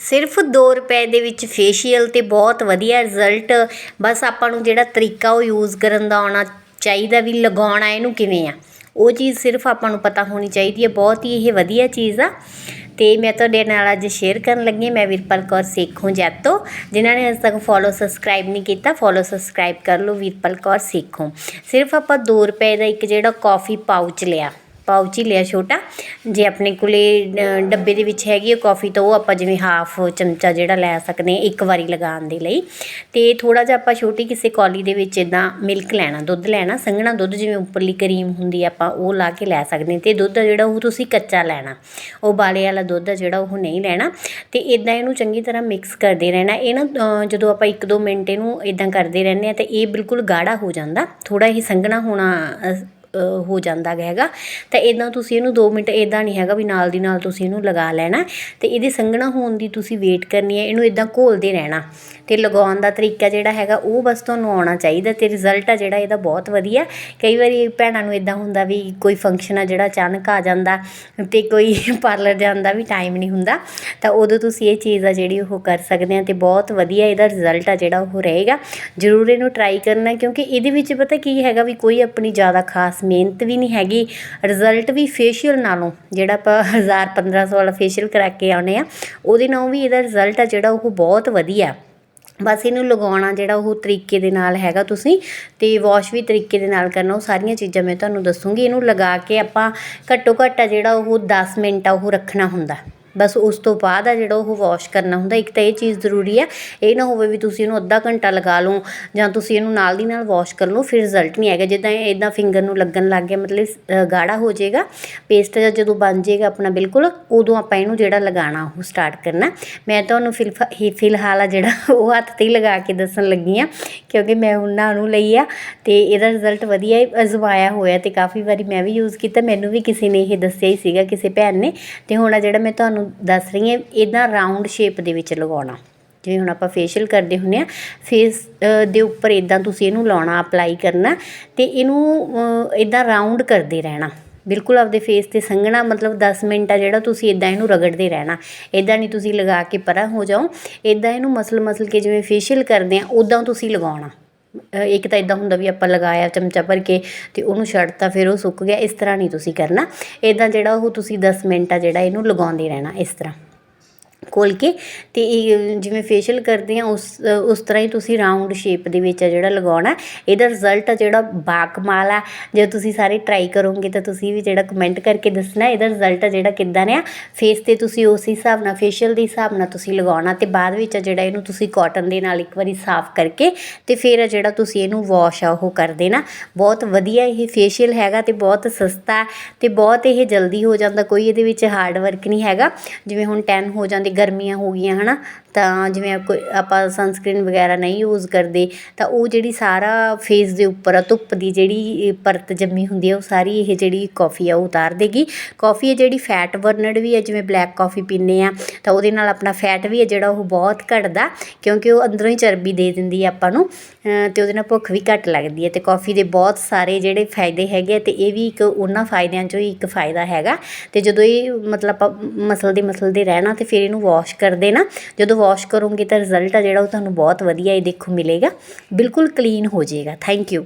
ਸਿਰਫ 2 ਰੁਪਏ ਦੇ ਵਿੱਚ ਫੇਸ਼ੀਅਲ ਤੇ ਬਹੁਤ ਵਧੀਆ ਰਿਜ਼ਲਟ ਬਸ ਆਪਾਂ ਨੂੰ ਜਿਹੜਾ ਤਰੀਕਾ ਉਹ ਯੂਜ਼ ਕਰਨ ਦਾ ਆਉਣਾ ਚਾਹੀਦਾ ਵੀ ਲਗਾਉਣਾ ਇਹਨੂੰ ਕਿਵੇਂ ਆ। ਉਹ ਚੀਜ਼ ਸਿਰਫ ਆਪਾਂ ਨੂੰ ਪਤਾ ਹੋਣੀ ਚਾਹੀਦੀ ਹੈ, ਬਹੁਤ ਹੀ ਇਹ ਵਧੀਆ ਚੀਜ਼ ਆ। ਤੇ ਮੈਂ ਤੁਹਾਡੇ ਨਾਲ ਅੱਜ ਸ਼ੇਅਰ ਕਰਨ ਲੱਗੀ ਹਾਂ। ਮੈਂ ਵੀਰਪਾਲ ਕੌਰ ਸੇਖੋਂ ਜੈਤੋ, ਜਿਨ੍ਹਾਂ ਨੇ ਅਜੇ ਤੱਕ ਫੋਲੋ ਸਬਸਕ੍ਰਾਈਬ ਨਹੀਂ ਕੀਤਾ ਫੋਲੋ ਸਬਸਕ੍ਰਾਈਬ ਕਰ ਲਓ ਵੀਰਪਾਲ ਕੌਰ ਸੇਖੋਂ। ਸਿਰਫ ਆਪਾਂ 2 ਰੁਪਏ ਦਾ ਇੱਕ ਜਿਹੜਾ ਕਾਫੀ ਪਾਊਚ ਲਿਆ। ਪਾਊਚ ਹੀ ਲਿਆ ਛੋਟਾ। ਜੇ ਆਪਣੇ ਕੋਲੇ ਅ, ਡੱਬੇ ਦੇ ਵਿੱਚ ਹੈਗੀ ਹੈ ਕਾਫੀ ਤਾਂ ਉਹ ਆਪਾਂ ਜਿਵੇਂ ਹਾਫ ਚਮਚਾ ਜਿਹੜਾ ਲੈ ਸਕਦੇ ਇੱਕ ਵਾਰੀ ਲਗਾਉਣ ਦੇ ਲਈ। ਤੇ ਥੋੜਾ ਜਿਹਾ ਆਪਾਂ ਛੋਟੀ ਕਿਸੇ ਕੌਲੀ ਦੇ ਵਿੱਚ ਇਦਾਂ ਮਿਲਕ ਲੈਣਾ ਦੁੱਧ ਲੈਣਾ ਸੰਘਣਾ ਦੁੱਧ ਜਿਵੇਂ ਉੱਪਰਲੀ ਕਰੀਮ ਹੁੰਦੀ ਆਪਾਂ ਉਹ ਲਾ ਕੇ ਲੈ ਸਕਦੇ ਹਾਂ। ਤੇ ਦੁੱਧ ਆ ਜਿਹੜਾ ਉਹ ਤੁਸੀਂ ਕੱਚਾ ਲੈਣਾ ਉਹ ਬਾਲੇ ਵਾਲਾ ਦੁੱਧ ਆ ਜਿਹੜਾ ਉਹ ਨਹੀਂ ਲੈਣਾ। ਤੇ ਇਦਾਂ ਇਹਨੂੰ ਚੰਗੀ ਤਰ੍ਹਾਂ ਮਿਕਸ ਕਰਦੇ ਰਹਿਣਾ। ਇਹ ਨਾ ਜਦੋਂ ਆਪਾਂ 1-2 ਮਿੰਟ ਇਹਨੂੰ ਇਦਾਂ ਕਰਦੇ ਰਹਿੰਦੇ ਆ ਤੇ ਇਹ ਬਿਲਕੁਲ ਗਾੜਾ ਹੋ ਜਾਂਦਾ। ਥੋੜਾ ਇਹ ਸੰਘਣਾ ਹੋਣਾ ਹੋ ਜਾਂਦਾ ਹੈਗਾ। ਤਾਂ ਇਦਾਂ ਤੁਸੀਂ ਇਹਨੂੰ 2 ਮਿੰਟ ਇਦਾਂ ਨਹੀਂ ਹੈਗਾ ਵੀ ਨਾਲ ਦੀ ਨਾਲ ਤੁਸੀਂ ਇਹਨੂੰ ਲਗਾ ਲੈਣਾ। ਤੇ ਇਹਦੇ ਸੰਘਣਾ ਹੋਣ ਦੀ ਤੁਸੀਂ ਵੇਟ ਕਰਨੀ ਹੈ, ਇਹਨੂੰ ਇਦਾਂ ਘੋਲਦੇ ਰਹਿਣਾ। ਤੇ ਲਗਾਉਣ ਦਾ ਤਰੀਕਾ ਜਿਹੜਾ ਹੈਗਾ, ਉਹ ਬਸ ਤੁਹਾਨੂੰ ਆਉਣਾ ਚਾਹੀਦਾ ਤੇ ਰਿਜ਼ਲਟ ਆ ਜਿਹੜਾ, ਇਹਦਾ ਬਹੁਤ ਵਧੀਆ। ਕਈ ਵਾਰੀ ਭੈਣਾਂ ਨੂੰ ਇਦਾਂ ਹੁੰਦਾ ਵੀ ਕੋਈ ਫੰਕਸ਼ਨ ਆ ਜਿਹੜਾ ਅਚਾਨਕ ਆ ਜਾਂਦਾ ਤੇ ਕੋਈ ਪਾਰਲਰ ਜਾਂਦਾ ਵੀ ਟਾਈਮ ਨਹੀਂ ਹੁੰਦਾ। ਤਾਂ ਉਦੋਂ ਤੁਸੀਂ ਇਹ ਚੀਜ਼ ਆ ਜਿਹੜੀ ਉਹ ਕਰ ਸਕਦੇ ਆ ਤੇ ਬਹੁਤ ਵਧੀਆ ਇਹਦਾ ਰਿਜ਼ਲਟ ਆ ਜਿਹੜਾ ਉਹ ਰਹੇਗਾ। ਜ਼ਰੂਰ ਇਹਨੂੰ ਟਰਾਈ ਕਰਨਾ ਕਿਉਂਕਿ ਇਹਦੇ ਵਿੱਚ ਪਤਾ ਕੀ ਹੈਗਾ ਵੀ ਕੋਈ ਆਪਣੀ ਜ਼ਿਆਦਾ ਖਾਸ ਮਿਹਨਤ ਵੀ ਨਹੀਂ ਹੈਗੀ ਰਿਜ਼ਲਟ ਵੀ ਫੇਸ਼ੀਅਲ ਨਾਲੋਂ, ਜਿਹੜਾ ਆਪਾਂ 1000 1500 ਵਾਲਾ ਫੇਸ਼ੀਅਲ ਕਰਾ ਕੇ ਆਉਨੇ ਆ ਉਹਦੇ ਨਾਲੋਂ ਵੀ ਇਹਦਾ ਰਿਜ਼ਲਟ ਆ ਜਿਹੜਾ ਉਹ ਬਹੁਤ ਵਧੀਆ ਬਸ ਇਹਨੂੰ ਲਗਾਉਣਾ ਜਿਹੜਾ ਉਹ ਤਰੀਕੇ ਦੇ ਨਾਲ ਹੈਗਾ ਤੁਸੀਂ, ਤੇ ਵਾਸ਼ ਵੀ ਤਰੀਕੇ ਦੇ ਨਾਲ ਕਰਨਾ, ਉਹ ਸਾਰੀਆਂ ਚੀਜ਼ਾਂ ਮੈਂ ਤੁਹਾਨੂੰ ਦੱਸੂਗੀ। ਇਹਨੂੰ ਲਗਾ ਕੇ ਆਪਾਂ ਘੱਟੋ ਘੱਟ ਆ ਜਿਹੜਾ ਉਹ 10 ਮਿੰਟ ਆ ਉਹ ਰੱਖਣਾ ਹੁੰਦਾ। ਬਸ ਉਸ ਤੋਂ ਬਾਅਦ ਆ ਜਿਹੜਾ ਉਹ ਵਾਸ਼ ਕਰਨਾ ਹੁੰਦਾ, ਇੱਕ ਤਾਂ ਇਹ ਚੀਜ਼ ਜ਼ਰੂਰੀ ਆ, ਇਹ ਨਾ ਹੋਵੇ ਵੀ ਤੁਸੀਂ ਇਹਨੂੰ ਅੱਧਾ ਘੰਟਾ ਲਗਾ ਲਓ ਜਾਂ ਤੁਸੀਂ ਇਹਨੂੰ ਨਾਲ ਦੀ ਨਾਲ ਵਾਸ਼ ਕਰ ਲਓ, ਫਿਰ ਰਿਜ਼ਲਟ ਨਹੀਂ ਆਏਗਾ ਜਿੱਦਾਂ ਇਹ ਇਦਾਂ ਫਿੰਗਰ ਨੂੰ ਲੱਗਣ ਲੱਗ ਗਿਆ, ਮਤਲਬ ਗਾੜਾ ਹੋ ਜਾਏਗਾ ਪੇਸਟ ਜਾਂ ਜਦੋਂ ਬਣ ਜਾਏਗਾ ਆਪਣਾ ਬਿਲਕੁਲ, ਉਦੋਂ ਆਪਾਂ ਇਹਨੂੰ ਜਿਹੜਾ ਲਗਾਉਣਾ, ਉਹ ਸਟਾਰਟ ਕਰਨਾ। ਮੈਂ ਤੁਹਾਨੂੰ ਫਿਲਫ ਹੀ ਫਿਲਹਾਲ ਆ ਜਿਹੜਾ ਉਹ ਹੱਥ ਤੇ ਹੀ ਲਗਾ ਕੇ ਦੱਸਣ ਲੱਗੀ ਆ, ਕਿਉਂਕਿ ਮੈਂ ਉਹਨਾਂ ਨੂੰ ਲਈ ਆ, ਤੇ ਇਹਦਾ ਰਿਜ਼ਲਟ ਵਧੀਆ ਹੀ ਅਜ਼ਮਾਇਆ ਹੋਇਆ ਤੇ ਕਾਫੀ ਵਾਰੀ ਮੈਂ ਵੀ ਯੂਜ਼ ਕੀਤਾ, ਮੈਨੂੰ ਵੀ ਕਿਸੇ ਨੇ ਇਹ ਦੱਸਿਆ ਹੀ ਸੀਗਾ, ਕਿਸੇ ਭੈਣ ਨੇ, ਤੇ ਹੁਣ ਆ ਜਿਹੜਾ ਮੈਂ ਤੁਹਾਨੂੰ ਦੱਸ ਰਹੀ ਹਾਂ ਇਦਾਂ ਰਾਉਂਡ ਸ਼ੇਪ ਦੇ ਵਿੱਚ ਲਗਾਉਣਾ। ਜਿਵੇਂ ਹੁਣ ਆਪਾਂ ਫੇਸ਼ੀਅਲ ਕਰਦੇ ਹੁੰਨੇ ਆ ਫੇਸ ਦੇ ਉੱਪਰ ਇਦਾਂ ਤੁਸੀਂ ਇਹਨੂੰ ਲਾਉਣਾ ਅਪਲਾਈ ਕਰਨਾ ਤੇ ਇਹਨੂੰ ਇਦਾਂ ਰਾਉਂਡ ਕਰਦੇ ਰਹਿਣਾ। ਬਿਲਕੁਲ ਆਪਦੇ ਫੇਸ ਤੇ ਸੰਘਣਾ, ਮਤਲਬ 10 ਮਿੰਟ ਆ ਜਿਹੜਾ ਤੁਸੀਂ ਇਦਾਂ ਇਹਨੂੰ ਰਗੜਦੇ ਰਹਿਣਾ। ਇਦਾਂ ਨਹੀਂ ਤੁਸੀਂ ਲਗਾ ਕੇ ਪਰਾਂ ਹੋ ਜਾਓ। ਇਦਾਂ ਇਹਨੂੰ ਮਸਲ ਮਸਲ ਕੇ ਜਿਵੇਂ ਫੇਸ਼ੀਅਲ ਕਰਦੇ ਆ ਉਦਾਂ ਤੁਸੀਂ ਲਗਾਉਣਾ। ਇੱਕ ਤਾਂ ਇਦਾਂ ਹੁੰਦਾ ਵੀ ਆਪਾਂ ਲਗਾਇਆ ਚਮਚਾ ਭਰ ਕੇ ਤੇ ਉਹਨੂੰ ਛੱਡਤਾ ਫਿਰ ਉਹ ਸੁੱਕ ਗਿਆ, ਇਸ ਤਰ੍ਹਾਂ ਨਹੀਂ ਤੁਸੀਂ ਕਰਨਾ। ਇਦਾਂ ਜਿਹੜਾ ਉਹ ਤੁਸੀਂ 10 ਮਿੰਟ ਆ ਜਿਹੜਾ ਇਹਨੂੰ ਲਗਾਉਂਦੇ ਰਹਿਣਾ, ਇਸ ਤਰ੍ਹਾਂ। ਖੋਲ ਕੇ ਤੇ ਇਹ ਜਿਵੇਂ ਫੇਸ਼ੀਅਲ ਕਰਦੇ ਆ, ਉਸ ਉਸ ਤਰ੍ਹਾਂ ਹੀ ਤੁਸੀਂ ਰਾਉਂਡ ਸ਼ੇਪ ਦੇ ਵਿੱਚ ਆ ਜਿਹੜਾ ਲਗਾਉਣਾ, ਇਹਦਾ ਰਿਜ਼ਲਟ ਆ ਜਿਹੜਾ ਬਾਕਮਾਲ ਆ। ਜੇ ਤੁਸੀਂ ਸਾਰੇ ਟਰਾਈ ਕਰੋਗੇ ਤਾਂ ਤੁਸੀਂ ਵੀ ਜਿਹੜਾ ਕਮੈਂਟ ਕਰਕੇ ਦੱਸਣਾ, ਇਹਦਾ ਰਿਜ਼ਲਟ ਆ ਜਿਹੜਾ ਕਿੱਦਾਂ ਰਿਹਾ। ਫੇਸ ਤੇ ਤੁਸੀਂ ਉਸ ਹਿਸਾਬ ਨਾਲ ਫੇਸ਼ੀਅਲ ਦੇ ਹਿਸਾਬ ਨਾਲ ਤੁਸੀਂ ਲਗਾਉਣਾ ਤੇ ਬਾਅਦ ਵਿੱਚ ਆ ਜਿਹੜਾ ਇਹਨੂੰ ਤੁਸੀਂ ਕਾਟਨ ਦੇ ਨਾਲ ਇੱਕ ਵਾਰੀ ਸਾਫ਼ ਕਰਕੇ ਤੇ ਫਿਰ ਆ ਜਿਹੜਾ ਤੁਸੀਂ ਇਹਨੂੰ ਵਾਸ਼ ਆ, ਉਹ ਕਰ ਦੇਣਾ। ਬਹੁਤ ਵਧੀਆ ਇਹ ਫੇਸ਼ੀਅਲ ਹੈਗਾ ਤੇ ਬਹੁਤ ਸਸਤਾ ਤੇ ਬਹੁਤ ਇਹ ਜਲਦੀ ਹੋ ਜਾਂਦਾ, ਕੋਈ ਇਹਦੇ ਵਿੱਚ ਹਾਰਡ ਵਰਕ ਨਹੀਂ ਹੈਗਾ। ਜਿਵੇਂ ਹੁਣ ਟੈਨ ਹੋ ਜਾਂਦੇ ਗਰਮੀਆਂ ਹੋ ਗਈਆਂ ਹਨਾ? ਤਾਂ ਜਿਵੇਂ ਕੋਈ ਆਪਾਂ ਸਨਸਕ੍ਰੀਨ ਵਗੈਰਾ ਨਹੀਂ ਯੂਜ਼ ਕਰਦੇ ਤਾਂ ਉਹ ਜਿਹੜੀ ਸਾਰਾ ਫੇਸ ਦੇ ਉੱਪਰ ਆ ਧੁੱਪ ਦੀ ਜਿਹੜੀ ਪਰਤ ਜੰਮੀ ਹੁੰਦੀ ਆ ਉਹ ਸਾਰੀ ਇਹ ਜਿਹੜੀ ਕੌਫੀ ਆ ਉਹ ਉਤਾਰ ਦੇਗੀ। ਕੌਫੀ ਹੈ ਜਿਹੜੀ ਫੈਟ ਬਰਨਡ ਵੀ ਹੈ ਜਿਵੇਂ ਬਲੈਕ ਕੌਫੀ ਪੀਂਦੇ ਆ ਤਾਂ ਉਹਦੇ ਨਾਲ ਆਪਣਾ ਫੈਟ ਵੀ ਹੈ ਜਿਹੜਾ ਉਹ ਬਹੁਤ ਘਟਦਾ ਕਿਉਂਕਿ ਉਹ ਅੰਦਰੋਂ ਹੀ ਚਰਬੀ ਦੇ ਦਿੰਦੀ ਹੈ ਆਪਾਂ ਨੂੰ ਅ, ਤੇ ਉਹਦੇ ਨਾਲ ਭੁੱਖ ਵੀ ਘੱਟ ਲੱਗਦੀ ਹੈ ਤੇ ਕੌਫੀ ਦੇ ਬਹੁਤ ਸਾਰੇ ਜਿਹੜੇ ਫਾਇਦੇ ਹੈਗੇ ਆ ਤੇ ਇਹ ਵੀ ਇੱਕ ਉਹਨਾਂ ਫਾਇਦਿਆਂ ਚੋਂ ਹੀ ਇੱਕ ਫਾਇਦਾ ਹੈਗਾ। ਤੇ ਜਦੋਂ ਇਹ ਮਤਲਬ ਆਪਾਂ ਮਸਲ ਦੇ ਮਸਲ ਦੇ ਰਹਿਣਾ ਤੇ ਫਿਰ ਇਹਨੂੰ ਵਾਸ਼ ਕਰ ਦੇਣਾ ਜਦੋਂ ਵਾਸ਼ ਕਰੋਗੇ ਤਾਂ ਰਿਜ਼ਲਟ ਆ ਜਿਹੜਾ ਉਹ ਤੁਹਾਨੂੰ ਬਹੁਤ ਵਧੀਆ ਇਹ ਦੇਖੋ ਮਿਲੇਗਾ। ਬਿਲਕੁਲ ਕਲੀਨ ਹੋ ਜਾਏਗਾ। Thank you